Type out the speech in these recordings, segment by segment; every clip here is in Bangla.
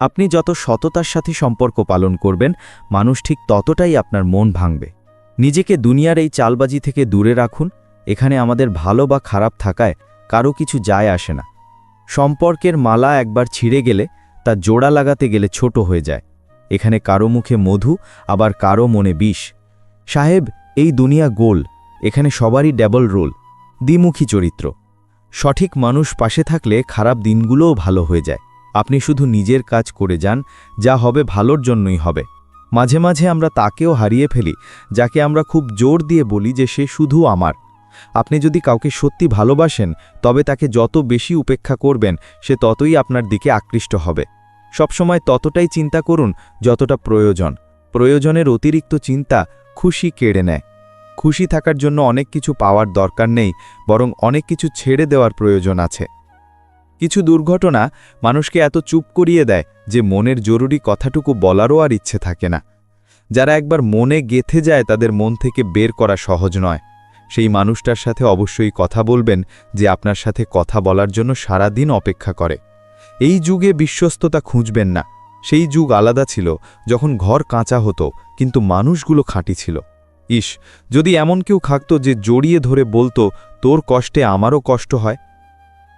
আপনি যত সততার সাথে সম্পর্ক পালন করবেন, মানুষ ঠিক ততটাই আপনার মন ভাঙবে। নিজেকে দুনিয়ার এই চালবাজি থেকে দূরে রাখুন, এখানে আমাদের ভালো বা খারাপ থাকায় কারও কিছু যায় আসে না। সম্পর্কের মালা একবার ছিঁড়ে গেলে, তা জোড়া লাগাতে গেলে ছোট হয়ে যায়। এখানে কারও মুখে মধু, আবার কারও মনে বিষ। সাহেব, এই দুনিয়া গোল, এখানে সবারই ডবল রোল দ্বিমুখী চরিত্র। সঠিক মানুষ পাশে থাকলে খারাপ দিনগুলোও ভালো হয়ে যায়। আপনি শুধু নিজের কাজ করে যান, যা হবে ভালোর জন্যই হবে। মাঝে মাঝে আমরা তাকেও হারিয়ে ফেলি, যাকে আমরা খুব জোর দিয়ে বলি যে সে শুধু আমার। আপনি যদি কাউকে সত্যি ভালোবাসেন, তবে তাকে যত বেশি উপেক্ষা করবেন, সে ততই আপনার দিকে আকৃষ্ট হবে। সবসময় ততটাই চিন্তা করুন, যতটা প্রয়োজন। প্রয়োজনের অতিরিক্ত চিন্তা খুশি কেড়ে নেয়। খুশি থাকার জন্য অনেক কিছু পাওয়ার দরকার নেই, বরং অনেক কিছু ছেড়ে দেওয়ার প্রয়োজন আছে। কিছু দুর্ঘটনা মানুষকে এত চুপ করিয়ে দেয় যে মনের জরুরি কথাটুকু বলারও আর ইচ্ছে থাকে না। যারা একবার মনে গেথে যায় তাদের মন থেকে বের করা সহজ নয়। সেই মানুষটার সাথে অবশ্যই কথা বলবেন যে আপনার সাথে কথা বলার জন্য সারা দিন অপেক্ষা করে। এই যুগে বিশ্বস্ততা খুঁজবেন না। সেই যুগ আলাদা ছিল, যখন ঘর কাঁচা হতো, কিন্তু মানুষগুলো খাঁটি ছিল। ইস, যদি এমন কেউ থাকতো যে জড়িয়ে ধরে বলতো, তোর কষ্টে আমারও কষ্ট হয়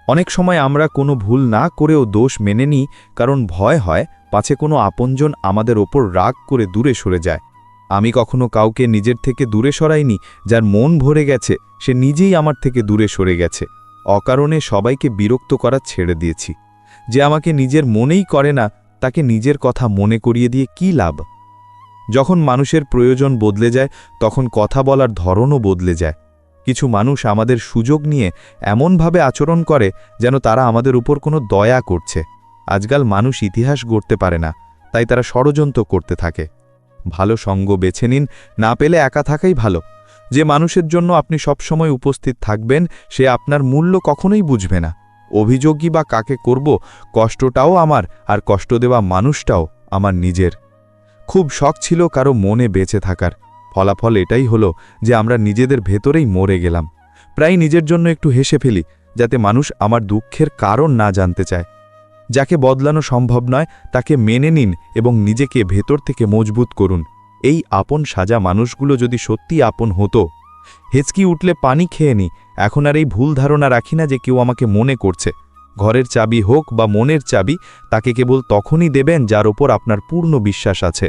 অনেক সময় আমরা কোনো ভুল না করেও দোষ মেনে নিই, কারণ ভয় হয় পাছে কোনো আপনজন আমাদের ওপর রাগ করে দূরে সরে যায়। আমি কখনো কাউকে নিজের থেকে দূরে সরাইনি, যার মন ভরে গেছে, সে নিজেই আমার থেকে দূরে সরে গেছে। অকারণে সবাইকে বিরক্ত করা ছেড়ে দিয়েছি। যে আমাকে নিজের মনেই করে না, তাকে নিজের কথা মনে করিয়ে দিয়ে কি লাভ? যখন মানুষের প্রয়োজন বদলে যায়, তখন কথা বলার ধরনও বদলে যায়। কিছু মানুষ আমাদের সুযোগ নিয়ে এমনভাবে আচরণ করে যেন তারা আমাদের উপর কোনো দয়া করছে। আজকাল মানুষ ইতিহাস গড়তে পারে না, তাই তারা ষড়যন্ত্র করতে থাকে। ভালো সঙ্গ বেছে নিন, না পেলে একা থাকাই ভালো। যে মানুষের জন্য আপনি সবসময় উপস্থিত থাকবেন, সে আপনার মূল্য কখনোই বুঝবে না। অভিযোগই বা কাকে করব, কষ্টটাও আমার, আর কষ্ট দেওয়া মানুষটাও আমার নিজের। খুব শখ ছিল কারও মনে বেঁচে থাকার। ফলাফল এটাই হলো যে আমরা নিজেদের ভেতরেই মরে গেলাম। প্রায় নিজের জন্য একটু হেসে ফেলি, যাতে মানুষ আমার দুঃখের কারণ না জানতে চায়। যাকে বদলানো সম্ভব নয়, তাকে মেনে নিন এবং নিজেকে ভেতর থেকে মজবুত করুন। এই আপন সাজা মানুষগুলো যদি সত্যি আপন হতো, হেঁচকি উঠলে পানি খেয়ে নি, এখন আর এই ভুল ধারণা রাখি না যে কেউ আমাকে মনে করছে। ঘরের চাবি হোক বা মনের চাবি, তাকে কেবল তখনই দেবেন যার ওপর আপনার পূর্ণ বিশ্বাস আছে।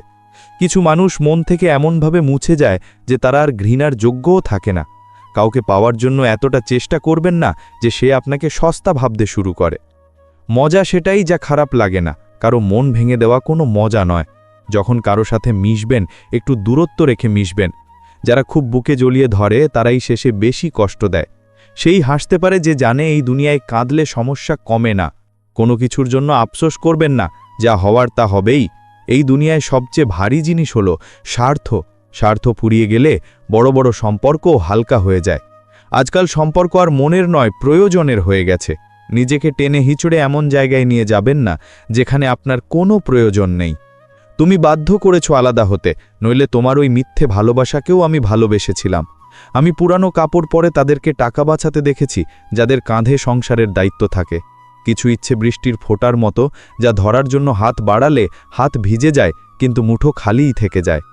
কিছু মানুষ মন থেকে এমনভাবে মুছে যায় যে তারা আর ঘৃণার যোগ্যও থাকে না। কাউকে পাওয়ার জন্য এতটা চেষ্টা করবেন না যে সে আপনাকে সস্তা ভাবতে শুরু করে। মজা সেটাই যা খারাপ লাগে না, কারও মন ভেঙে দেওয়া কোনো মজা নয়। যখন কারও সাথে মিশবেন, একটু দূরত্ব রেখে মিশবেন। যারা খুব বুকে জ্বলিয়ে ধরে, তারাই শেষে বেশি কষ্ট দেয়। সেই হাসতে পারে যে জানে এই দুনিয়ায় কাঁদলে সমস্যা কমে না। কোনো কিছুর জন্য আফসোস করবেন না, যা হওয়ার তা হবেই। এই দুনিয়ায় সবচেয়ে ভারী জিনিস হলো স্বার্থ। স্বার্থ ফুরিয়ে গেলে বড় বড় সম্পর্কও হালকা হয়ে যায়। আজকাল সম্পর্ক আর মনের নয়, প্রয়োজনের হয়ে গেছে। নিজেকে টেনে হিচড়ে এমন জায়গায় নিয়ে যাবেন না, যেখানে আপনার কোনো প্রয়োজন নেই। তুমি বাধ্য করেছ আলাদা হতে, নইলে তোমার ওই মিথ্যে ভালোবাসাকেও আমি ভালোবেসেছিলাম। আমি পুরানো কাপড় পরে তাদেরকে টাকা বাঁচাতে দেখেছি, যাদের কাঁধে সংসারের দায়িত্ব থাকে। কিছু ইচ্ছে বৃষ্টির ফোটার মতো যা ধরার জন্য হাত বাড়ালে হাত ভিজে যায়, কিন্তু মুঠো খালিই থেকে যায়।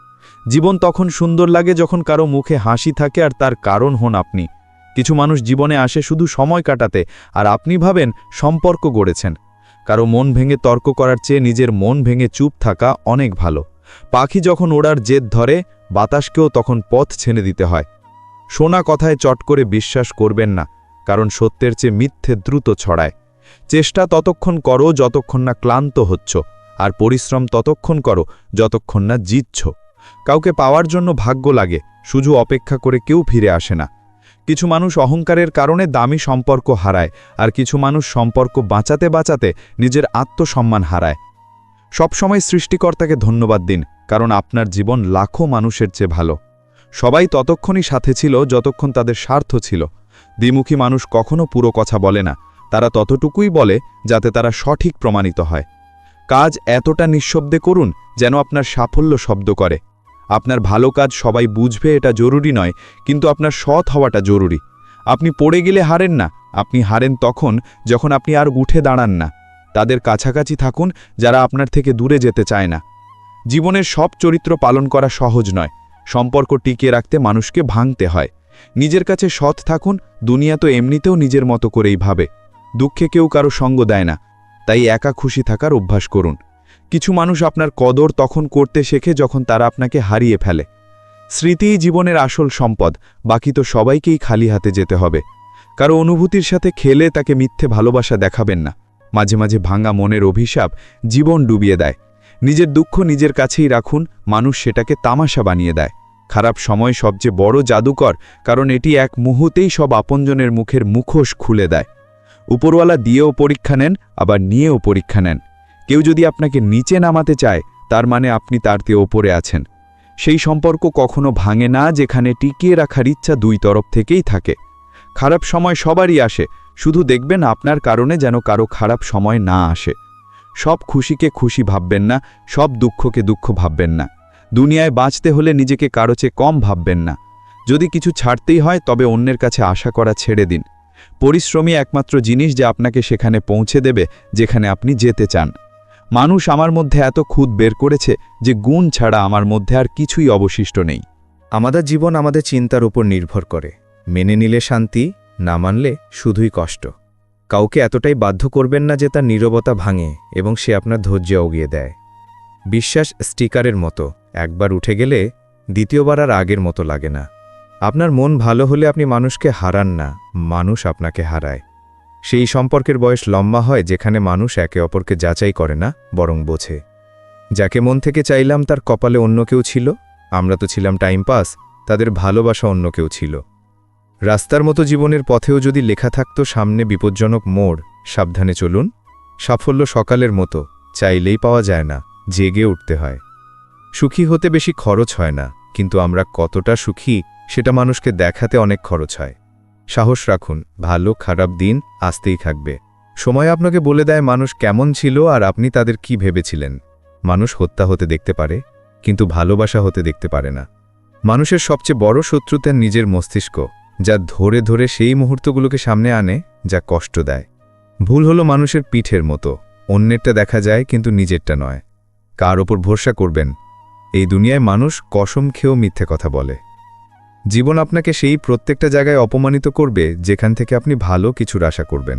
জীবন তখন সুন্দর লাগে যখন কারও মুখে হাসি থাকে আর তার কারণ হন আপনি। কিছু মানুষ জীবনে আসে শুধু সময় কাটাতে, আর আপনি ভাবেন সম্পর্ক গড়েছেন। কারও মন ভেঙে তর্ক করার চেয়ে নিজের মন ভেঙে চুপ থাকা অনেক ভালো। পাখি যখন ওড়ার জেদ ধরে, বাতাসকেও তখন পথ ছেনে দিতে হয়। শোনা কথায় চট করে বিশ্বাস করবেন না, কারণ সত্যের চেয়ে মিথ্যে দ্রুত ছড়ায়। চেষ্টা ততক্ষণ করো যতক্ষণ না ক্লান্ত হচ্ছ, আর পরিশ্রম ততক্ষণ করো যতক্ষণ না জিতছ। কাউকে পাওয়ার জন্য ভাগ্য লাগে, শুধু অপেক্ষা করে কেউ ফিরে আসে না। কিছু মানুষ অহংকারের কারণে দামি সম্পর্ক হারায়, আর কিছু মানুষ সম্পর্ক বাঁচাতে বাঁচাতে নিজের আত্মসম্মান হারায়। সবসময় সৃষ্টিকর্তাকে ধন্যবাদ দিন, কারণ আপনার জীবন লাখো মানুষের চেয়ে ভালো। সবাই ততক্ষণই সাথে ছিল, যতক্ষণ তাদের স্বার্থ ছিল। দ্বিমুখী মানুষ কখনো পুরো কথা বলে না তারা ততটুকুই বলে যাতে তারা সঠিক প্রমাণিত হয়। কাজ এতটা নিঃশব্দে করুন যেন আপনার সাফল্য শব্দ করে। আপনার ভালো কাজ সবাই বুঝবে এটা জরুরি নয়, কিন্তু আপনার সৎ হওয়াটা জরুরি। আপনি পড়ে গেলে হারেন না, আপনি হারেন তখন যখন আপনি আর উঠে দাঁড়ান না। তাদের কাছাকাছি থাকুন যারা আপনার থেকে দূরে যেতে চায় না। জীবনের সব চরিত্র পালন করা সহজ নয়, সম্পর্ক টিকিয়ে রাখতে মানুষকে ভাঙতে হয়। নিজের কাছে সৎ থাকুন, দুনিয়া তো এমনিতেও নিজের মতো করেই ভাবে। দুঃখে কেউ কারও সঙ্গ দেয় না, তাই একা খুশি থাকার অভ্যাস করুন। কিছু মানুষ আপনার কদর তখন করতে শেখে যখন তারা আপনাকে হারিয়ে ফেলে। স্মৃতিই জীবনের আসল সম্পদ, বাকি তো সবাইকেই খালি হাতে যেতে হবে। কারও অনুভূতির সাথে খেলে তাকে মিথ্যে ভালোবাসা দেখাবেন না। মাঝে মাঝে ভাঙা মনের অভিশাপ জীবন ডুবিয়ে দেয়। নিজের দুঃখ নিজের কাছেই রাখুন, মানুষ সেটাকে তামাশা বানিয়ে দেয়। খারাপ সময় সবচেয়ে বড় জাদুকর, কারণ এটি এক মুহূর্তেই সব আপনজনের মুখের মুখোশ খুলে দেয়। উপরওয়ালা দিয়েও পরীক্ষা নেন, আবার নিয়েও পরীক্ষা নেন। কেউ যদি আপনাকে নিচে নামাতে চায়, তার মানে আপনি তার চেয়ে ওপরে আছেন। সেই সম্পর্ক কখনো ভাঙে না, যেখানে টিকিয়ে রাখার ইচ্ছা দুই তরফ থেকেই থাকে। খারাপ সময় সবারই আসে, শুধু দেখবেন আপনার কারণে যেন কারও খারাপ সময় না আসে। সব খুশিকে খুশি ভাববেন না, সব দুঃখকে দুঃখ ভাববেন না। দুনিয়ায় বাঁচতে হলে নিজেকে কারও চেয়ে কম ভাববেন না। যদি কিছু ছাড়তেই হয়, তবে অন্যের কাছে আশা করা ছেড়ে দিন। পরিশ্রমী একমাত্র জিনিস যে আপনাকে সেখানে পৌঁছে দেবে, যেখানে আপনি যেতে চান। মানুষ আমার মধ্যে এত খুদ বের করেছে যে গুণ ছাড়া আমার মধ্যে আর কিছুই অবশিষ্ট নেই। আমাদের জীবন আমাদের চিন্তার উপর নির্ভর করে। মেনে নিলে শান্তি, না মানলে শুধুই কষ্ট। কাউকে এতটাই বাধ্য করবেন না যে তার নীরবতা ভাঙে এবং সে আপনার ধৈর্য অগিয়ে দেয়। বিশ্বাস স্টিকারের মতো, একবার উঠে গেলে দ্বিতীয়বার আর আগের মতো লাগে না। আপনার মন ভালো হলে আপনি মানুষকে হারান না, মানুষ আপনাকে হারায়। সেই সম্পর্কের বয়স লম্বা হয় যেখানে মানুষ একে অপরকে যাচাই করে না, বরং বোঝে। যাকে মন থেকে চাইলাম তার কপালে অন্য কেউ ছিল, আমরা তো ছিলাম টাইম পাস, তাদের ভালোবাসা অন্য কেউ ছিল। রাস্তার মতো জীবনের পথেও যদি লেখা থাকতো, সামনে বিপজ্জনক মোড়, সাবধানে চলুন। সাফল্য সকালের মতো, চাইলেই পাওয়া যায় না, জেগে উঠতে হয়। সুখী হতে বেশি খরচ হয় না, কিন্তু আমরা কতটা সুখী সেটা মানুষকে দেখাতে অনেক খরচ হয়। সাহস রাখুন, ভালো, খারাপ দিন আসতেই থাকবে। সময় আপনাকে বলে দেয় মানুষ কেমন ছিল আর আপনি তাদের কি ভেবেছিলেন। মানুষ হত্যা হতে দেখতে পারে, কিন্তু ভালোবাসা হতে দেখতে পারে না। মানুষের সবচেয়ে বড় শত্রু তার নিজের মস্তিষ্ক, যা ধরে ধরে সেই মুহূর্তগুলোকে সামনে আনে, যা কষ্ট দেয়। ভুল হলো মানুষের পিঠের মতো, অন্যেরটা দেখা যায় কিন্তু নিজেরটা নয়। কার ওপর ভরসা করবেন? এই দুনিয়ায় মানুষ কসম খেয়েও মিথ্যে কথা বলে। জীবন আপনাকে সেই প্রত্যেকটা জায়গায় অপমানিত করবে, যেখান থেকে আপনি ভালো কিছুর আশা করবেন।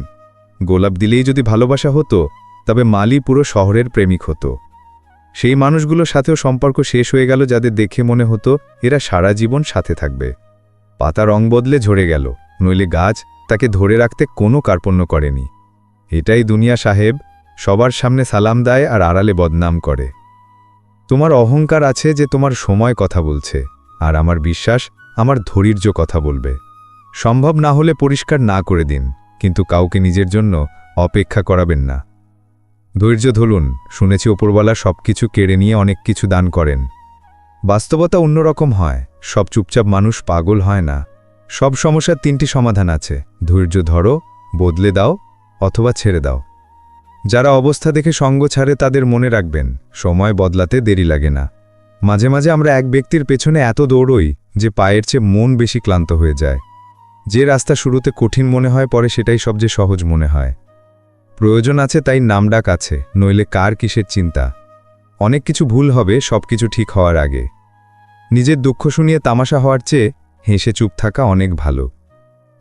গোলাপ দিলেই যদি ভালোবাসা হতো, তবে মালি পুরো শহরের প্রেমিক হতো। সেই মানুষগুলোর সাথেও সম্পর্ক শেষ হয়ে গেল যাদের দেখে মনে হতো, এরা সারা জীবন সাথে থাকবে। পাতা রং বদলে ঝরে গেল, নইলে গাছ তাকে ধরে রাখতে কোনো কার্পণ্য করেনি। এটাই দুনিয়া সাহেব, সবার সামনে সালাম দেয় আর আড়ালে বদনাম করে। তোমার অহংকার আছে যে তোমার সময় কথা বলছে, আর আমার বিশ্বাস আমার ধৈর্য কথা বলবে। সম্ভব না হলে পরিষ্কার না করে দিন, কিন্তু কাউকে নিজের জন্য অপেক্ষা করাবেন না। ধৈর্য ধরুন, শুনেছি ওপরওয়ালা সব কিছু কেড়ে নিয়ে অনেক কিছু দান করেন। বাস্তবতা অন্যরকম হয়, সব চুপচাপ মানুষ পাগল হয় না। সব সমস্যার তিনটি সমাধান আছে, ধৈর্য ধরো, বদলে দাও, অথবা ছেড়ে দাও। যারা অবস্থা দেখে সঙ্গ ছাড়ে তাদের মনে রাখবেন, সময় বদলাতে দেরি লাগে না। মাঝে মাঝে আমরা এক ব্যক্তির পেছনে এত দৌড়ই যে পায়ের চেয়ে মন বেশি ক্লান্ত হয়ে যায়। যে রাস্তা শুরুতে কঠিন মনে হয়, পরে সেটাই সবচেয়ে সহজ মনে হয়। প্রয়োজন আছে তাই নামডাক আছে, নইলে কার কিসের চিন্তা? অনেক কিছু ভুল হবে সব কিছু ঠিক হওয়ার আগে। নিজের দুঃখ শুনিয়ে তামাশা হওয়ার চেয়ে হেসে চুপ থাকা অনেক ভালো।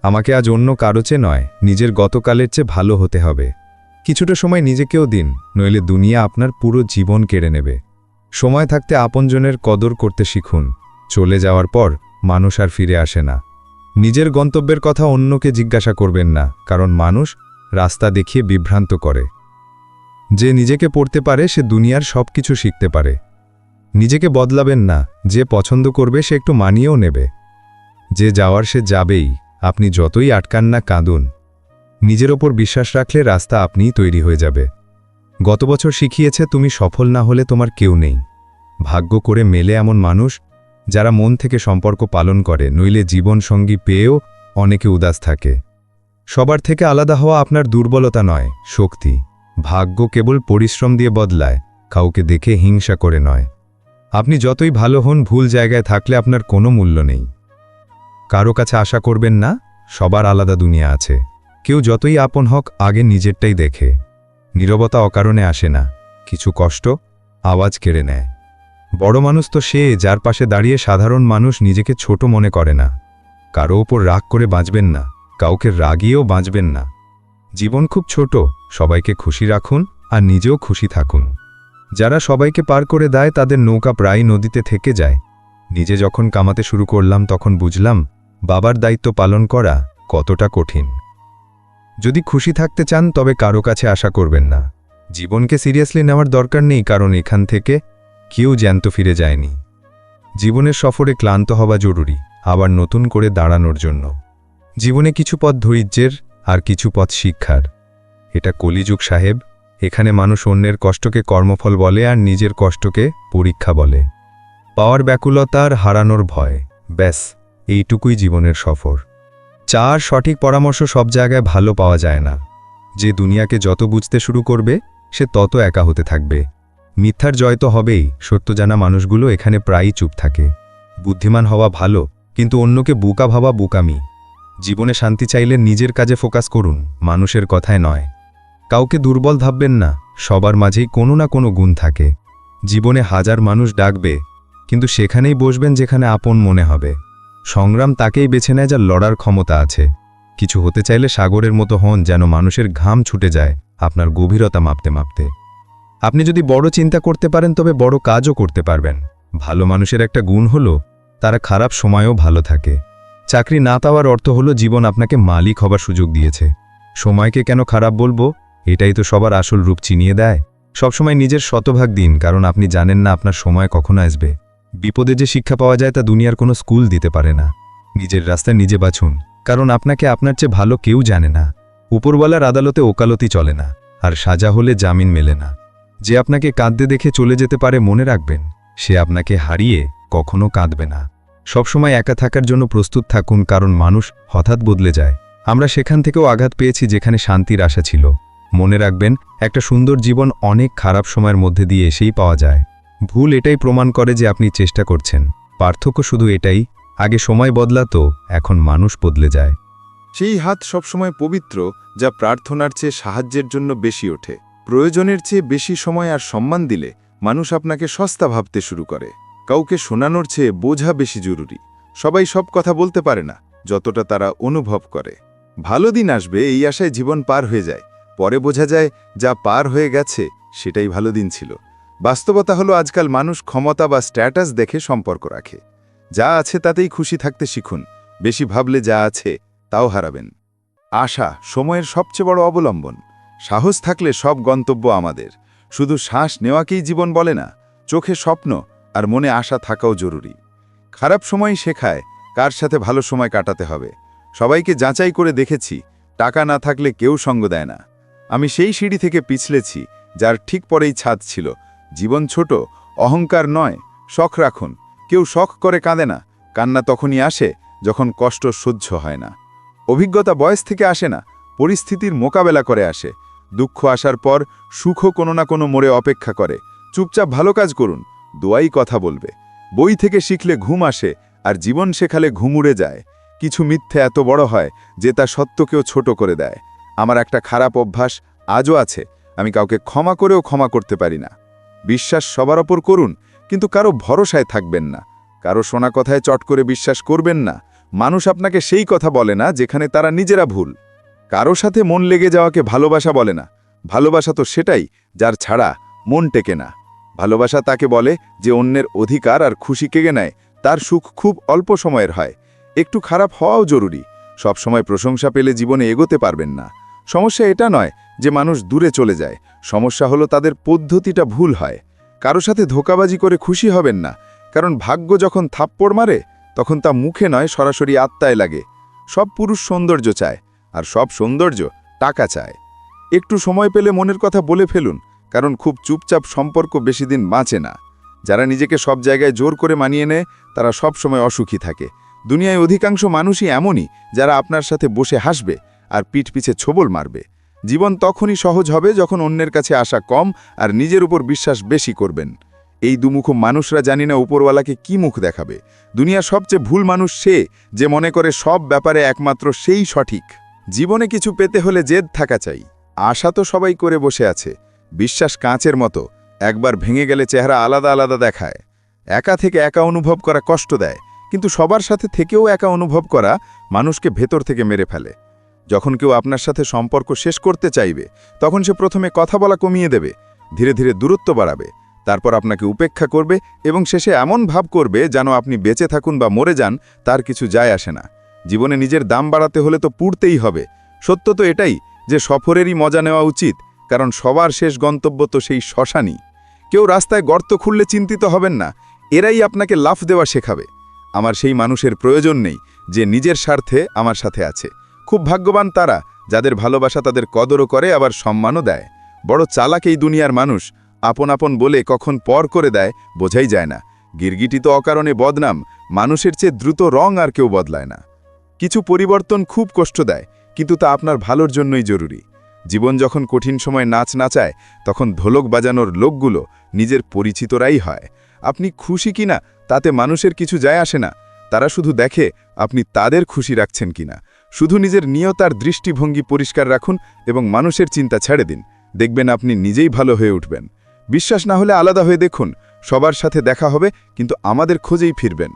আমাকে আজ অন্য কারও চেয়ে নয়, নিজের গতকালের চেয়ে ভালো হতে হবে। কিছুটা সময় নিজেকেও দিন, নইলে দুনিয়া আপনার পুরো জীবন কেড়ে নেবে। সময় থাকতে আপনজনের কদর করতে শিখুন। চলে যাওয়ার পর মানুষ আর ফিরে আসে না। নিজের গন্তব্যের কথা অন্যকে জিজ্ঞাসা করবেন না, কারণ মানুষ রাস্তা দেখিয়ে বিভ্রান্ত করে। যে নিজেকে পড়তে পারে, সে দুনিয়ার সব কিছু শিখতে পারে। নিজেকে বদলাবেন না, যে পছন্দ করবে, সে একটু মানিয়েও নেবে। যে যাওয়ার, সে যাবেই, আপনি যতই আটকান না কাঁদুন। নিজের ওপর বিশ্বাস রাখলে রাস্তা আপনিই তৈরি হয়ে যাবে। গত বছর শিখিয়েছে, তুমি সফল না হলে তোমার কেউ নেই। ভাগ্য করে মেলে এমন মানুষ যারা মন থেকে সম্পর্ক পালন করে, নইলে জীবনসঙ্গী পেয়েও অনেকে উদাস থাকে। সবার থেকে আলাদা হওয়া আপনার দুর্বলতা নয়, শক্তি। ভাগ্য কেবল পরিশ্রম দিয়ে বদলায়, কাউকে দেখে হিংসা করে নয়। আপনি যতই ভালো হন, ভুল জায়গায় থাকলে আপনার কোনো মূল্য নেই। কারও কাছে আশা করবেন না, সবার আলাদা দুনিয়া আছে। কেউ যতই আপন হক, আগে নিজেরটাই দেখে। নীরবতা অকারণে আসে না। কিছু কষ্ট আওয়াজ কেড়ে নেয়। বড় মানুষ তো সে যার পাশে দাঁড়িয়ে সাধারণ মানুষ নিজেকে ছোট মনে করে না। কারও ওপর রাগ করে বাঁচবেন না, কাউকে রাগিয়েও বাঁচবেন না। জীবন খুব ছোট, সবাইকে খুশি রাখুন আর নিজেও খুশি থাকুন। যারা সবাইকে পার করে দেয় তাদের নৌকা প্রায় নদীতে থেকে যায়। নিজে যখন কামাতে শুরু করলাম তখন বুঝলাম, বাবার দায়িত্ব পালন করা কতটা কঠিন। যদি খুশি থাকতে চান তবে কারও কাছে আশা করবেন না। জীবনকে সিরিয়াসলি নেওয়ার দরকার নেই, কারণ এখান থেকে কেউ জ্যান্ত ফিরে যায়নি। জীবনের সফরে ক্লান্ত হওয়া জরুরি, আবার নতুন করে দাঁড়ানোর জন্য। জীবনে কিছু পথ ধৈর্যের আর কিছু পথ শিক্ষার। এটা কলিযুগ সাহেব, এখানে মানুষ অন্যের কষ্টকে কর্মফল বলে আর নিজের কষ্টকে পরীক্ষা বলে। পাওয়ার ব্যাকুলতা আর হারানোর ভয়, ব্যাস, এইটুকুই জীবনের সফর। চার সঠিক পরামর্শ সব জায়গায় ভালো পাওয়া যায় না। যে দুনিয়াকে যত বুঝতে শুরু করবে, সে তত একা হতে থাকবে। মিথ্যার জয় তো হবেই সত্য জানা মানুষগুলো এখানে প্রায়ই চুপ থাকে। বুদ্ধিমান হওয়া ভালো, কিন্তু অন্যকে বুকা ভাবা বুকামি। জীবনে শান্তি চাইলে নিজের কাজে ফোকাস করুন, মানুষের কথায় নয়। কাউকে দুর্বল ভাববেন না, সবার মাঝেই কোনো না কোনো গুণ থাকে। জীবনে হাজার মানুষ ডাকবে, কিন্তু সেখানেই বসবেন যেখানে আপন মনে হবে। সংগ্রাম তাকেই বেছে নেয় যার লড়ার ক্ষমতা আছে। কিছু হতে চাইলে সাগরের মতো হন যেন মানুষের ঘাম ছুটে যায়, আপনার গভীরতা মাপতে মাপতে। আপনি যদি বড় চিন্তা করতে পারেন, তবে বড় কাজও করতে পারবেন। ভালো মানুষের একটা গুণ হলো, তারা খারাপ সময়েও ভালো থাকে। চাকরি না পাওয়ার অর্থ হলো জীবন আপনাকে মালিক হবার সুযোগ দিয়েছে। সময়কে কেন খারাপ বলব? এটাই তো সবার আসল রূপ চিনিয়ে দেয়। সবসময় নিজের শতভাগ দিন, কারণ আপনি জানেন না আপনার সময় কখন আসবে। বিপদে যে শিক্ষা পাওয়া যায় তা দুনিয়ার কোনো স্কুল দিতে পারে না। নিজের রাস্তায় নিজে বাছুন, কারণ আপনাকে আপনার চেয়ে ভালো কেউ জানে না। উপরওয়ালার আদালতে ওকালতি চলে না, আর সাজা হলে জামিন মেলে না। যে আপনাকে কাঁদতে দেখে চলে যেতে পারে মনে রাখবেন, সে আপনাকে হারিয়ে কখনো কাঁদবে না। সবসময় একা থাকার জন্য প্রস্তুত থাকুন, কারণ মানুষ হঠাৎ বদলে যায়। আমরা সেখান থেকেও আঘাত পেয়েছি যেখানে শান্তির আশা ছিল। মনে রাখবেন, একটা সুন্দর জীবন অনেক খারাপ সময়ের মধ্যে দিয়ে এসেই পাওয়া যায়। ভুল এটাই প্রমাণ করে যে আপনি চেষ্টা করছেন। পার্থক্য শুধু এটাই, আগে সময় বদলাতো, এখন মানুষ বদলে যায়। সেই হাত সবসময় পবিত্র, যা প্রার্থনার চেয়ে সাহায্যের জন্য বেশি ওঠে। প্রয়োজনের চেয়ে বেশি সময় আর সম্মান দিলে মানুষ আপনাকে সস্তা ভাবতে শুরু করে। কাউকে শোনানোর চেয়ে বোঝা বেশি জরুরি। সবাই সব কথা বলতে পারে না, যতটা তারা অনুভব করে। ভালো দিন আসবে, এই আশায় জীবন পার হয়ে যায়। পরে বোঝা যায়, যা পার হয়ে গেছে, সেটাই ভালো দিন ছিল। বাস্তবতা হলো, আজকাল মানুষ ক্ষমতা বা স্ট্যাটাস দেখে সম্পর্ক রাখে। যা আছে তাতেই খুশি থাকতে শিখুন, বেশি ভাবলে যা আছে তাও হারাবেন। আশা, সময়ের সবচেয়ে বড় অবলম্বন। সাহস থাকলে সব গন্তব্য আমাদের। শুধু শ্বাস নেওয়াকেই জীবন বলে না, চোখে স্বপ্ন আর মনে আশা থাকাও জরুরি। খারাপ সময় শেখায় কার সাথে ভালো সময় কাটাতে হবে। সবাইকে যাচাই করে দেখেছি, টাকা না থাকলে কেউ সঙ্গ দেয় না। আমি সেই সিঁড়ি থেকে পিছলেছি, যার ঠিক পরেই ছাদ ছিল। জীবন ছোট, অহংকার নয়, শখ রাখুন। কেউ শখ করে কাঁদে না, কান্না তখনই আসে যখন কষ্ট সহ্য হয় না। অভিজ্ঞতা বয়স থেকে আসে না পরিস্থিতির মোকাবেলা করে আসে। দুঃখ আসার পর সুখ কোনো না কোনো মোড়ে অপেক্ষা করে। চুপচাপ ভালো কাজ করুন, দোয়াই কথা বলবে। বই থেকে শিখলে ঘুম আসে আর জীবন শেখালে ঘুম উড়ে যায়। কিছু মিথ্যে এত বড় হয় যে তা সত্যকেও ছোট করে দেয়। আমার একটা খারাপ অভ্যাস আজও আছে, আমি কাউকে ক্ষমা করেও ক্ষমা করতে পারি না। বিশ্বাস সবার ওপর করুন, কিন্তু কারও ভরসায় থাকবেন না। কারও শোনা কথায় চট করে বিশ্বাস করবেন না। মানুষ আপনাকে সেই কথা বলে না যেখানে তারা নিজেরা ভুল। কারও সাথে মন লেগে যাওয়াকে ভালোবাসা বলে না। ভালোবাসা তো সেটাই যার ছাড়া মন টেকে না। ভালোবাসা তাকে বলে যে অন্যের অধিকার আর খুশি কেগে নেয়, তার সুখ খুব অল্প সময়ের হয়। একটু খারাপ হওয়াও জরুরি। সবসময় প্রশংসা পেলে জীবনে এগোতে পারবেন না। সমস্যা এটা নয় যে মানুষ দূরে চলে যায়। সমস্যা হলো তাদের পদ্ধতিটা ভুল হয়। কারও সাথে ধোকাবাজি করে খুশি হবেন না। কারণ ভাগ্য যখন থাপ্পড় মারে, তখন তা মুখে নয়, সরাসরি আত্মায় লাগে। সব পুরুষ সৌন্দর্য চায়। আর সব সৌন্দর্য টাকা চায়। একটু সময় পেলে মনের কথা বলে ফেলুন, কারণ খুব চুপচাপ সম্পর্ক বেশি দিন বাঁচে না। যারা নিজেকে সব জায়গায় জোর করে মানিয়ে নেয়, তারা সব সময় অসুখী থাকে। দুনিয়ায় অধিকাংশ মানুষই এমনই, যারা আপনার সাথে বসে হাসবে আর পিঠ পিছে ছোবল মারবে। জীবন তখনই সহজ হবে যখন অন্যের কাছে আশা কম আর নিজের উপর বিশ্বাস বেশি করবেন। এই দুমুখ মানুষরা জানি না উপরওয়ালাকে কি মুখ দেখাবে। দুনিয়ার সবচেয়ে ভুল মানুষ সে, যে মনে করে সব ব্যাপারে একমাত্র সেই সঠিক। জীবনে কিছু পেতে হলে জেদ থাকা চাই। আশা তো সবাই করে বসে আছে। বিশ্বাস কাঁচের মতো। একবার ভেঙে গেলে চেহারা আলাদা আলাদা দেখায়। একা থেকে একা অনুভব করা কষ্ট দেয়। কিন্তু সবার সাথে থেকেও একা অনুভব করা মানুষকে ভেতর থেকে মেরে ফেলে। যখন কেউ আপনার সাথে সম্পর্ক শেষ করতে চাইবে, তখন সে প্রথমে কথা বলা কমিয়ে দেবে, ধীরে ধীরে দূরত্ব বাড়াবে, তারপর আপনাকে উপেক্ষা করবে এবং শেষে এমন ভাব করবে যেন আপনি বেঁচে থাকুন বা মরে যান, তার কিছু যায় আসে না। জীবনে নিজের দাম বাড়াতে হলে তো পুড়তেই হবে। সত্য তো এটাই যে সফরেরই মজা নেওয়া উচিত, কারণ সবার শেষ গন্তব্য তো সেই শ্মশানই। কেউ রাস্তায় গর্ত খুললে চিন্তিত হবেন না, এরাই আপনাকে লাফ দেওয়া শেখাবে। আমার সেই মানুষের প্রয়োজন নেই যে নিজের স্বার্থে আমার সাথে আছে। খুব ভাগ্যবান তারা, যাদের ভালোবাসা তাদের কদরও করে, আবার সম্মানও দেয়। বড় চালাক এই দুনিয়ার মানুষ, আপন আপন বলে কখন পর করে দেয় বোঝাই যায় না। গিরগিটি তো অকারণে বদনাম, মানুষের চেয়ে দ্রুত রং আর কেউ বদলায় না। কিছু পরিবর্তন খুব কষ্ট দেয়, কিন্তু তা আপনার ভালোর জন্যই জরুরি। জীবন যখন কঠিন সময় নাচ নাচায়, তখন ঢোলক বাজানোর লোকগুলো নিজের পরিচিতরাই হয়। আপনি খুশি কিনা তাতে মানুষের কিছু যায় আসে না। তারা শুধু দেখে আপনি তাদের খুশি রাখছেন কিনা শুধু নিজের নিয়তার দৃষ্টিভঙ্গি পরিষ্কার রাখুন এবং মানুষের চিন্তা ছেড়ে দিন। দেখবেন আপনি নিজেই ভালো হয়ে উঠবেন। বিশ্বাস না হলে আলাদা হয়ে দেখুন, সবার সাথে দেখা হবে, কিন্তু আমাদের খোঁজেই ফিরবেন।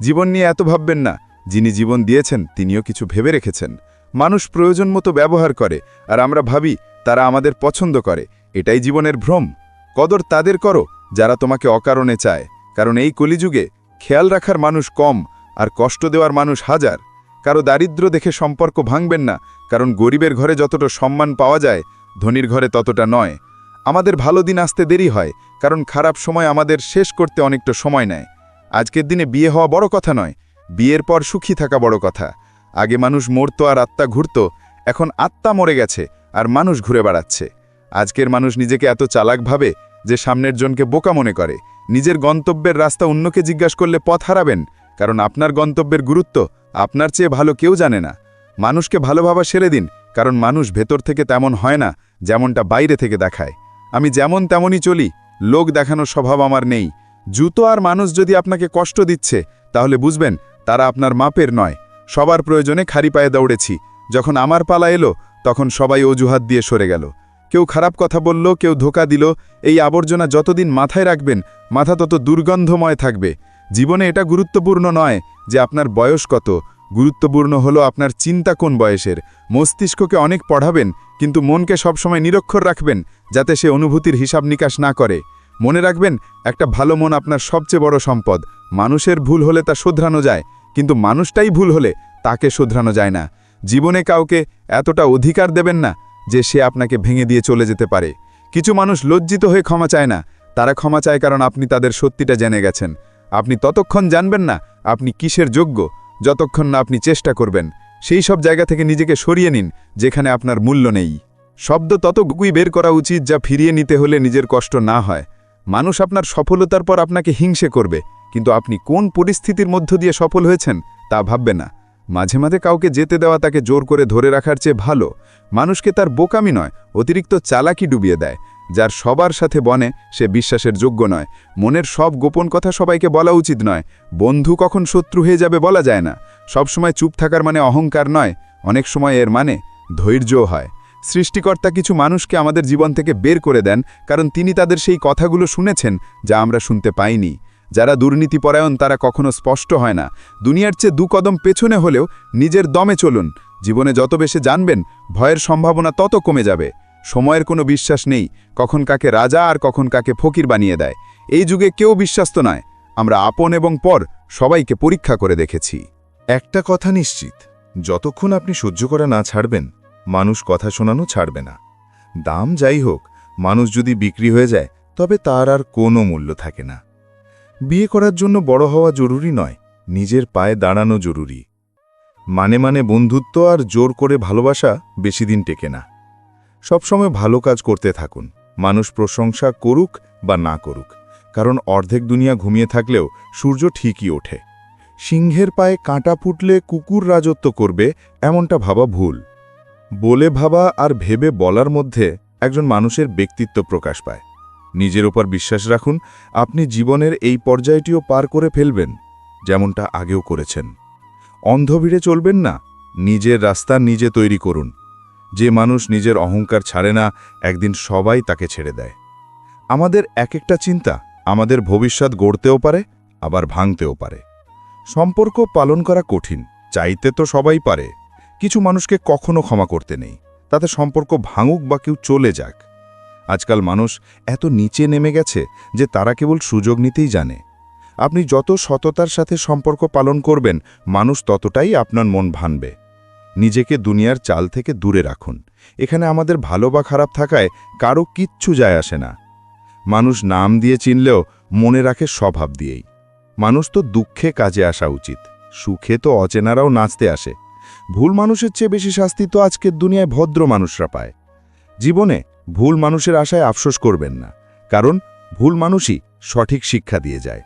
জীবন নিয়ে এত ভাববেন না যিনি জীবন দিয়েছেন, তিনিও কিছু ভেবে রেখেছেন। মানুষ প্রয়োজন মতো ব্যবহার করে, আর আমরা ভাবি, তারা আমাদের পছন্দ করে। এটাই জীবনের ভ্রম। কদর তাদের করো, যারা তোমাকে অকারণে চায়। কারণ এই কলিযুগে খেয়াল রাখার মানুষ কম, আর কষ্ট দেওয়ার মানুষ হাজার। কারও দারিদ্র দেখে সম্পর্ক ভাঙবেন না, কারণ গরিবের ঘরে যতটা সম্মান পাওয়া যায়, ধনীর ঘরে ততটা নয়। আমাদের ভালো দিন আসতে দেরি হয়, কারণ খারাপ সময় আমাদের শেষ করতে অনেকটা সময় নেয়। আজকের দিনে বিয়ে হওয়া বড় কথা নয় বিয়ের পর সুখী থাকা বড় কথা। আগে মানুষ মরত আর আত্মা ঘুরত, এখন আত্মা মরে গেছে আর মানুষ ঘুরে বেড়াচ্ছে। আজকের মানুষ নিজেকে এত চালাক ভাবে যে সামনের জনকে বোকা মনে করে। নিজের গন্তব্যের রাস্তা অন্যকে জিজ্ঞাসা করলে পথ হারাবেন, কারণ আপনার গন্তব্যের গুরুত্ব আপনার চেয়ে ভালো কেউ জানে না। মানুষকে ভালোভাবা সেরে দিন, কারণ মানুষ ভেতর থেকে তেমন হয় না, যেমনটা বাইরে থেকে দেখায়। আমি যেমন তেমনই চলি, লোক দেখানোর স্বভাব আমার নেই। জুতো আর মানুষ যদি আপনাকে কষ্ট দিচ্ছে, তাহলে বুঝবেন তারা আপনার মাপের নয়। সবার প্রয়োজনে খারি পায়ে দৌড়েছি। যখন আমার পালা এলো, তখন সবাই অজুহাত দিয়ে সরে গেল। কেউ খারাপ কথা বলল, কেউ ধোকা দিল। এই আবর্জনা যতদিন মাথায় রাখবেন, মাথা তত দুর্গন্ধময় থাকবে। জীবনে এটা গুরুত্বপূর্ণ নয় যে আপনার বয়স কত। গুরুত্বপূর্ণ হলো আপনার চিন্তা কোন বয়সের। মস্তিষ্ককে অনেক পড়াবেন, কিন্তু মনকে সবসময় নিরক্ষর রাখবেন, যাতে সে অনুভূতির হিসাব নিকাশ না করে। মনে রাখবেন, একটা ভালো মন আপনার সবচেয়ে বড় সম্পদ। মানুষের ভুল হলে তা শোধরানো যায়, কিন্তু মানুষটাই ভুল হলে তাকে শোধরানো যায় না। জীবনে কাউকে এতটা অধিকার দেবেন না যে সে আপনাকে ভেঙে দিয়ে চলে যেতে পারে। কিছু মানুষ লজ্জিত হয়ে ক্ষমা চায় না। তারা ক্ষমা চায় কারণ আপনি তাদের সত্যিটা জেনে গেছেন। আপনি ততক্ষণ জানবেন না আপনি কিসের যোগ্য, যতক্ষণ না আপনি চেষ্টা করবেন। সেই সব জায়গা থেকে নিজেকে সরিয়ে নিন, যেখানে আপনার মূল্য নেই। শব্দ তত গুকুই বের করা উচিত যা ফিরিয়ে নিতে হলে নিজের কষ্ট না হয়। মানুষ আপনার সফলতার পর আপনাকে হিংসে করবে। কিন্তু আপনি কোন পরিস্থিতির মধ্য দিয়ে সফল হয়েছেন তা ভাববে না। মাঝে মাঝে কাউকে যেতে দেওয়া তাকে জোর করে ধরে রাখার চেয়ে ভালো। মানুষকে তার বোকামি নয়, অতিরিক্ত চালাকি ডুবিয়ে দেয়। যার সবার সাথে বনে, সে বিশ্বাসের যোগ্য নয়। মনের সব গোপন কথা সবাইকে বলা উচিত নয়, বন্ধু কখন শত্রু হয়ে যাবে বলা যায় না। সবসময় চুপ থাকার মানে অহংকার নয়, অনেক সময় এর মানে ধৈর্যও হয়। সৃষ্টিকর্তা কিছু মানুষকে আমাদের জীবন থেকে বের করে দেন, কারণ তিনি তাদের সেই কথাগুলো শুনেছেন যা আমরা শুনতে পাইনি। যারা দুর্নীতিপরায়ণ, তারা কখনো স্পষ্ট হয় না। দুনিয়ার চেয়ে দু কদম পেছনে হলেও নিজের দমে চলুন। জীবনে যত বেশি জানবেন, ভয়ের সম্ভাবনা তত কমে যাবে। সময়ের কোনো বিশ্বাস নেই, কখন কাকে রাজা আর কখন কাকে ফকির বানিয়ে দেয়। এই যুগে কেউ বিশ্বাস্ত নয়। আমরা আপন এবং পর সবাইকে পরীক্ষা করে দেখেছি। একটা কথা নিশ্চিত, যতক্ষণ আপনি সহ্য করা না ছাড়বেন, মানুষ কথা শোনানো ছাড়বে না। দাম যাই হোক, মানুষ যদি বিক্রি হয়ে যায়, তবে তার আর কোনো মূল্য থাকে না। বিয়ে করার জন্য বড় হওয়া জরুরি নয়, নিজের পায়ে দাঁড়ানো জরুরি। মানে মানে বন্ধুত্ব আর জোর করে ভালোবাসা বেশি দিন টেকে না। সবসময় ভালো কাজ করতে থাকুন, মানুষ প্রশংসা করুক বা না করুক, কারণ অর্ধেক দুনিয়া ঘুমিয়ে থাকলেও সূর্য ঠিকই ওঠে। সিংহের পায়ে কাঁটা ফুটলে কুকুর রাজত্ব করবে এমনটা ভাবা ভুল। বলে ভাবা আর ভেবে বলার মধ্যে একজন মানুষের ব্যক্তিত্ব প্রকাশ পায়। নিজের ওপর বিশ্বাস রাখুন, আপনি জীবনের এই পর্যায়টিও পার করে ফেলবেন, যেমনটা আগেও করেছেন। অন্ধভিড়ে চলবেন না, নিজের রাস্তা নিজে তৈরি করুন। যে মানুষ নিজের অহংকার ছাড়ে না, একদিন সবাই তাকে ছেড়ে দেয়। আমাদের এক একটা চিন্তা আমাদের ভবিষ্যৎ গড়তেও পারে, আবার ভাঙতেও পারে। সম্পর্ক পালন করা কঠিন, চাইতে তো সবাই পারে। কিছু মানুষকে কখনো ক্ষমা করতে নেই, তাতে সম্পর্ক ভাঙুক বা কেউ চলে যাক। আজকাল মানুষ এত নিচে নেমে গেছে যে তারা কেবল সুযোগ নিতেই জানে। আপনি যত সততার সাথে সম্পর্ক পালন করবেন, মানুষ ততটাই আপনার মন ভানবে। নিজেকে দুনিয়ার চাল থেকে দূরে রাখুন। এখানে আমাদের ভালো বা খারাপ থাকায় কারও কিচ্ছু যায় আসে না। মানুষ নাম দিয়ে চিনলেও মনে রাখে স্বভাব দিয়েই। মানুষ তো দুঃখে কাজে আসা উচিত, সুখে তো অচেনারাও নাচতে আসে। ভুল মানুষের চেয়ে বেশি শাস্তি তো আজকের দুনিয়ায় ভদ্র মানুষরা পায়। জীবনে ভুল মানুষের আশায় আফসোস করবেন না, কারণ ভুল মানুষই সঠিক শিক্ষা দিয়ে যায়।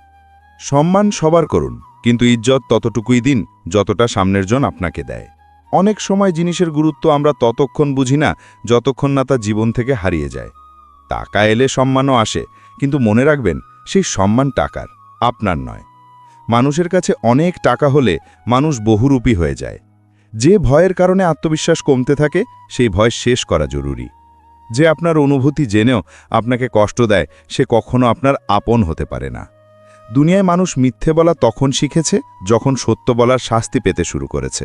সম্মান সবার করুন, কিন্তু ইজ্জত ততটুকুই দিন যতটা সামনের জন আপনাকে দেয়। অনেক সময় জিনিসের গুরুত্ব আমরা ততক্ষণ বুঝি না, যতক্ষণ না তা জীবন থেকে হারিয়ে যায়। টাকা এলে সম্মানও আসে, কিন্তু মনে রাখবেন, সেই সম্মান টাকার, আপনার নয়। মানুষের কাছে অনেক টাকা হলে মানুষ বহুরূপী হয়ে যায়। যে ভয়ের কারণে আত্মবিশ্বাস কমতে থাকে, সেই ভয় শেষ করা জরুরি। যে আপনার অনুভূতি জেনেও আপনাকে কষ্ট দেয়, সে কখনো আপনার আপন হতে পারে না। দুনিয়ায় মানুষ মিথ্যে বলা তখন শিখেছে, যখন সত্য বলার শাস্তি পেতে শুরু করেছে।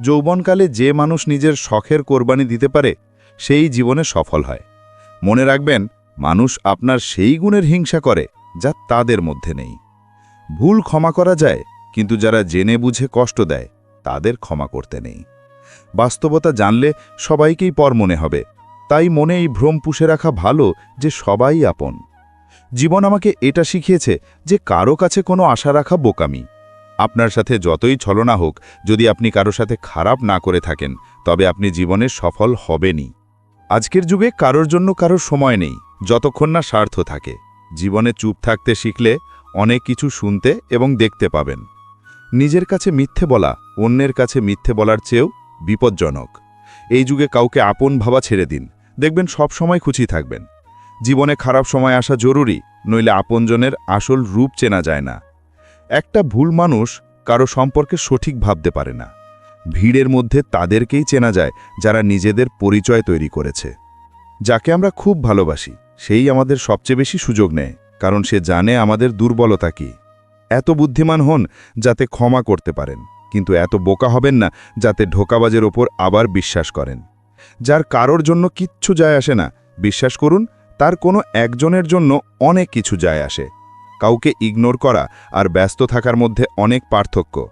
যৌবনকালে যে মানুষ নিজের শখের কোরবানি দিতে পারে, সেই জীবনে সফল হয়। মনে রাখবেন, মানুষ আপনার সেই গুণের হিংসা করে, যা তাদের মধ্যে নেই। ভুল ক্ষমা করা যায়, কিন্তু যারা জেনে বুঝে কষ্ট দেয়, তাদের ক্ষমা করতে নেই। বাস্তবতা জানলে সবাইকেই পর মনে হবে তাই মনে এই ভ্রম পুষে রাখা ভালো যে সবাই আপন। জীবন আমাকে এটা শিখিয়েছে যে কারও কাছে কোনো আশা রাখা বোকামি। আপনার সাথে যতই ছলনা হোক, যদি আপনি কারও সাথে খারাপ না করে থাকেন, তবে আপনি জীবনে সফল হবেনই। আজকের যুগে কারোর জন্য কারোর সময় নেই, যতক্ষণ না স্বার্থ থাকে। জীবনে চুপ থাকতে শিখলে অনেক কিছু শুনতে এবং দেখতে পাবেন। নিজের কাছে মিথ্যে বলা, অন্যের কাছে মিথ্যে বলার চেয়েও বিপজ্জনক। এই যুগে কাউকে আপন ভাবা ছেড়ে দিন। দেখবেন সব সময় খুশি থাকবেন। জীবনে খারাপ সময় আসা জরুরি, নইলে আপনজনের আসল রূপ চেনা যায় না। একটা ভুল মানুষ কারও সম্পর্কে সঠিক ভাবতে পারে না। ভিড়ের মধ্যে তাদেরকেই চেনা যায় যারা নিজেদের পরিচয় তৈরি করেছে। যাকে আমরা খুব ভালোবাসি, সেই আমাদের সবচেয়ে বেশি সুযোগ নেয়, কারণ সে জানে আমাদের দুর্বলতা কি। এত বুদ্ধিমান হন যাতে ক্ষমা করতে পারেন, কিন্তু এত বোকা হবেন না যাতে ঢোকাবাজের ওপর আবার বিশ্বাস করেন। যার কারোর জন্য কিচ্ছু যায় আসে না। বিশ্বাস করুন, তার কোনো একজনের জন্য অনেক কিছু যায় আসে। কাউকে ইগনোর করা আর ব্যস্ত থাকার মধ্যে অনেক পার্থক্য।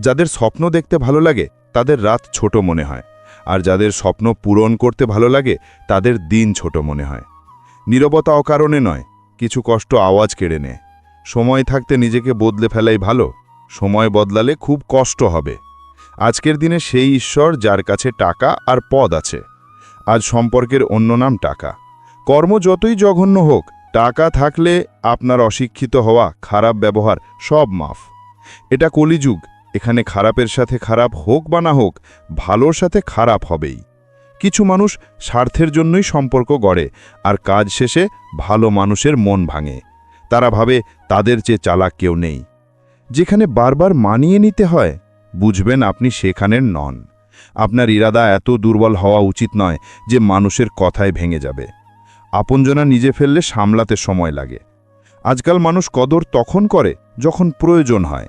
যাদের স্বপ্ন দেখতে ভালো লাগে, তাদের রাত ছোট মনে হয়। আর যাদের স্বপ্ন পূরণ করতে ভালো লাগে, তাদের দিন ছোট মনে হয়। নীরবতা অকারণে নয়, কিছু কষ্ট আওয়াজ কেড়ে নেয়। সময় থাকতে নিজেকে বদলে ফেলাই ভালো, সময় বদলালে খুব কষ্ট হবে। আজকের দিনে সেই ঈশ্বর যার কাছে টাকা আর পদ আছে। আজ সম্পর্কের অন্য নাম টাকা। কর্ম যতই জঘন্য হোক, টাকা থাকলে আপনার অশিক্ষিত হওয়া, খারাপ ব্যবহার সব মাফ। এটা কলিযুগ, এখানে খারাপের সাথে খারাপ হোক বা না হোক, ভালোর সাথে খারাপ হবেই। কিছু মানুষ স্বার্থের জন্যই সম্পর্ক গড়ে, আর কাজ শেষে ভালো মানুষের মন ভাঙে। তারা ভাবে তাদের চেয়ে চালাক কেউ নেই। যেখানে বারবার মানিয়ে নিতে হয় বুঝবেন আপনি সেখানের নন। আপনার ইরাদা এত দুর্বল হওয়া উচিত নয় যে মানুষের কথায় ভেঙে যাবে। আপনজনা নিজে ফেললে সামলাতে সময় লাগে। আজকাল মানুষ কদর তখন করে যখন প্রয়োজন হয়।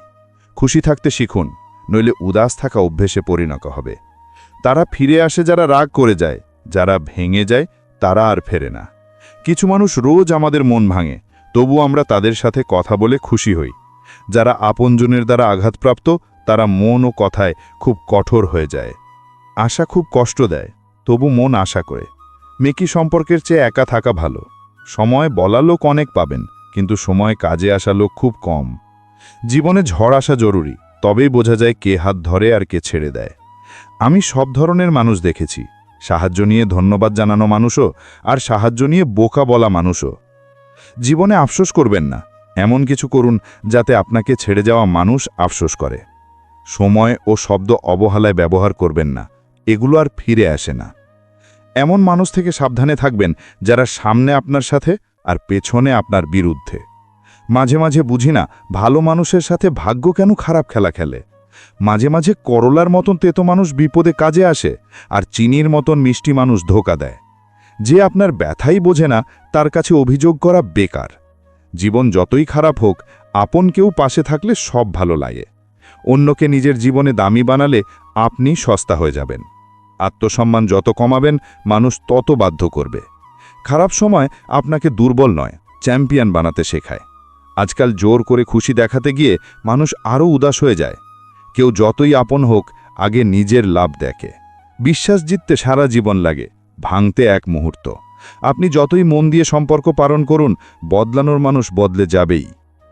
খুশি থাকতে শিখুন, নইলে উদাস থাকা অভ্যেসে পরিণত হবে। তারা ফিরে আসে যারা রাগ করে যায়, যারা ভেঙে যায় তারা আর ফেরে না। কিছু মানুষ রোজ আমাদের মন ভাঙে তবু আমরা তাদের সাথে কথা বলে খুশি হই। যারা আপনজনের দ্বারা আঘাতপ্রাপ্ত তারা মন ও কথায় খুব কঠোর হয়ে যায়। আশা খুব কষ্ট দেয়, তবু মন আশা করে। মেকি সম্পর্কের চেয়ে একা থাকা ভালো। সময় বলা লোক অনেক পাবেন, কিন্তু সময় কাজে আসা লোক খুব কম। জীবনে ঝড় আসা জরুরি, তবেই বোঝা যায় কে হাত ধরে আর কে ছেড়ে দেয়। আমি সব ধরনের মানুষ দেখেছি, সাহায্য নিয়ে ধন্যবাদ জানানো মানুষও, আর সাহায্য নিয়ে বোকা বলা মানুষও। জীবনে আফসোস করবেন না, এমন কিছু করুন যাতে আপনাকে ছেড়ে যাওয়া মানুষ আফসোস করে। সময় ও শব্দ অবহেলায় ব্যবহার করবেন না, এগুলো আর ফিরে আসে না। এমন মানুষ থেকে সাবধানে থাকবেন যারা সামনে আপনার সাথে আর পেছনে আপনার বিরুদ্ধে। মাঝে মাঝে বুঝি না, ভালো মানুষের সাথে ভাগ্য কেন খারাপ খেলা খেলে? মাঝে মাঝে করলার মতন তেতো মানুষ বিপদে কাজে আসে আর চিনির মতন মিষ্টি মানুষ ধোকা দেয়। যে আপনার ব্যথাই বোঝে না, তার কাছে অভিযোগ করা বেকার। জীবন যতই খারাপ হোক, আপন কেউ পাশে থাকলে সব ভালো লাগে। অন্যকে নিজের জীবনে দামি বানালে আপনি সস্তা হয়ে যাবেন। আত্মসম্মান যত কমাবেন, মানুষ তত বাধ্য করবে। খারাপ সময় আপনাকে দুর্বল নয়, চ্যাম্পিয়ন বানাতে শেখায়। আজকাল জোর করে খুশি দেখাতে গিয়ে মানুষ আরও উদাস হয়ে যায়। কেউ যতই আপন হোক, আগে নিজের লাভ দেখে। বিশ্বাস জিততে সারা জীবন লাগে, ভাঙতে এক মুহূর্ত। আপনি যতই মন দিয়ে সম্পর্ক পালন করুন, বদলানোর মানুষ বদলে যাবেই।